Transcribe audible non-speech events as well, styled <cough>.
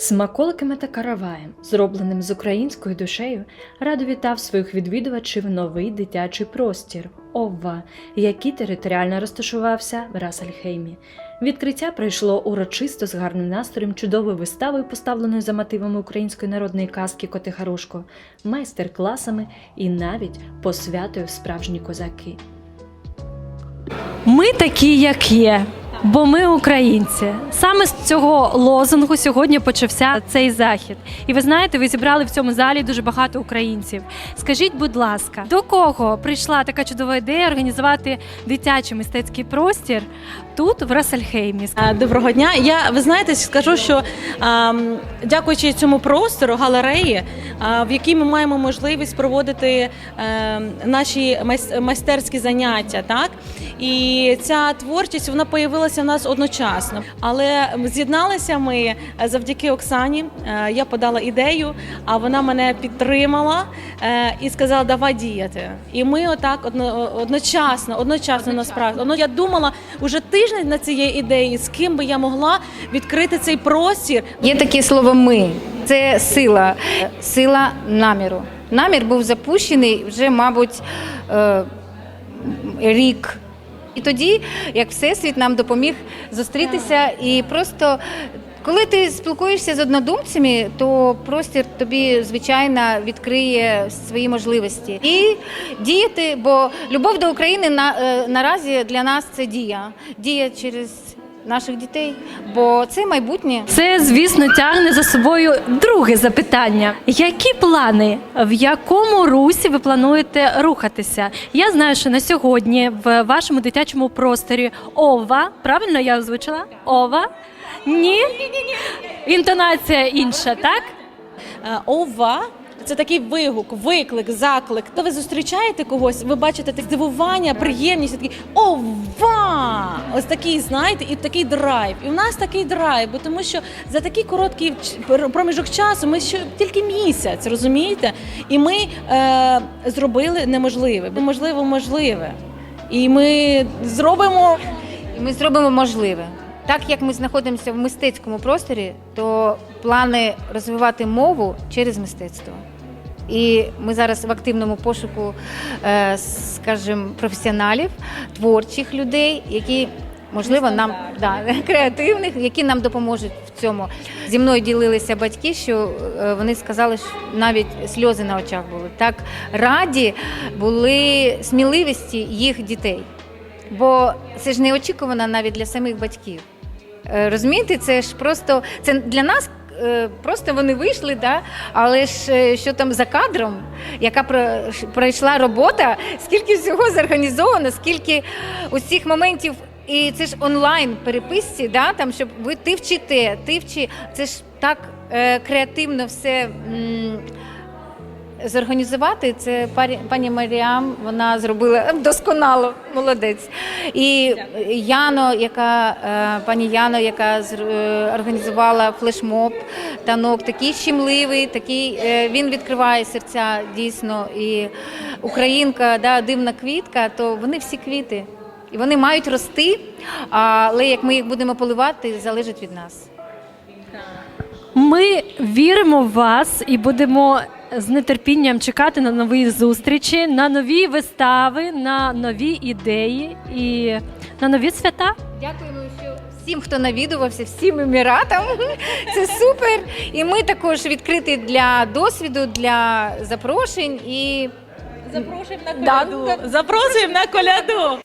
Смаколиками та караваєм, зробленим з українською душею, радо вітав своїх відвідувачів новий дитячий простір Овва, який територіально розташувався в Расальхеймі. Відкриття пройшло урочисто з гарним настроєм чудовою виставою, поставленою за мотивами української народної казки Коти Харушко, майстер-класами і навіть посвятою справжні козаки. Ми такі, як є, бо ми українці. Саме з цього лозунгу сьогодні почався цей захід. І ви знаєте, ви зібрали в цьому залі дуже багато українців. Скажіть, будь ласка, до кого прийшла така чудова ідея організувати дитячий мистецький простір тут, в Расельхеймі? Е, Доброго дня. Я ви знаєте, скажу, що ем, дякуючи цьому простору галереї, е, в якій ми маємо можливість проводити ем, наші майс- майстерські заняття, так і ця творчість вона появилася в нас одночасно. Але з'єдналися ми е, завдяки Оксані. Е, Я подала ідею, а вона мене підтримала е, і сказала, давай діяти. І ми отак одночасно, одночасно насправді. Ну, я думала уже тиждень над цією ідеєю, з ким би я могла відкрити цей простір. Є таке слово ми. Це сила, сила наміру. Намір був запущений вже, мабуть, рік. І тоді, як Всесвіт нам допоміг зустрітися, і просто коли ти спілкуєшся з однодумцями, то простір тобі, звичайно, відкриє свої можливості і діяти, бо любов до України на, е, наразі для нас це дія. Дія через наших дітей, бо це майбутнє. Це, звісно, тягне за собою друге запитання. Які плани, в якому русі ви плануєте рухатися? Я знаю, що на сьогодні в вашому дитячому просторі Ова, правильно я озвучила? Ова? Ні? Інтонація інша, так? Е, Ова. Це такий вигук, виклик, заклик. То ви зустрічаєте когось, ви бачите таке здивування, приємність, такий ова! Ось такий, знаєте, і такий драйв. І в нас такий драйв, бо тому що за такий короткий проміжок часу ми ще тільки місяць, розумієте? І ми е, зробили неможливе, бо можливо можливе. І ми зробимо І ми зробимо можливе. Так як ми знаходимося в мистецькому просторі, то плани розвивати мову через мистецтво. І ми зараз в активному пошуку, е, скажімо, професіоналів, творчих людей, які можливо нам да, <laughs> креативних, які нам допоможуть в цьому. Зі мною ділилися батьки, що е, вони сказали, що навіть сльози на очах були. Так раді були сміливості їх дітей. Бо це ж неочікувано навіть для самих батьків. Е, Розумієте, це ж просто це для нас. е, Просто вони вийшли, да? але ж що там за кадром, яка про- пройшла робота, скільки всього зорганізовано, скільки усіх моментів, і це ж онлайн переписці, да? там, щоб ви ти вчите, ти вчи. Це ж так е, креативно все. м, Зорганізувати це парі- пані Маріам, вона зробила <laughs> досконало, молодець. І Яно, яка е, пані Яно, яка е, організувала флешмоб, танок, такий щемливий, такий е, він відкриває серця дійсно. І українка, да, дивна квітка, то вони всі квіти. І вони мають рости, але як ми їх будемо поливати, залежить від нас. Ми віримо в вас і будемо з нетерпінням чекати на нові зустрічі, на нові вистави, на нові ідеї і на нові свята. Дякуємо що всім, хто навідувався, всім еміратам. <laughs> Це супер. І ми також відкриті для досвіду, для запрошень і запрошуємо на Да. коляду. Запрошуємо на коляду.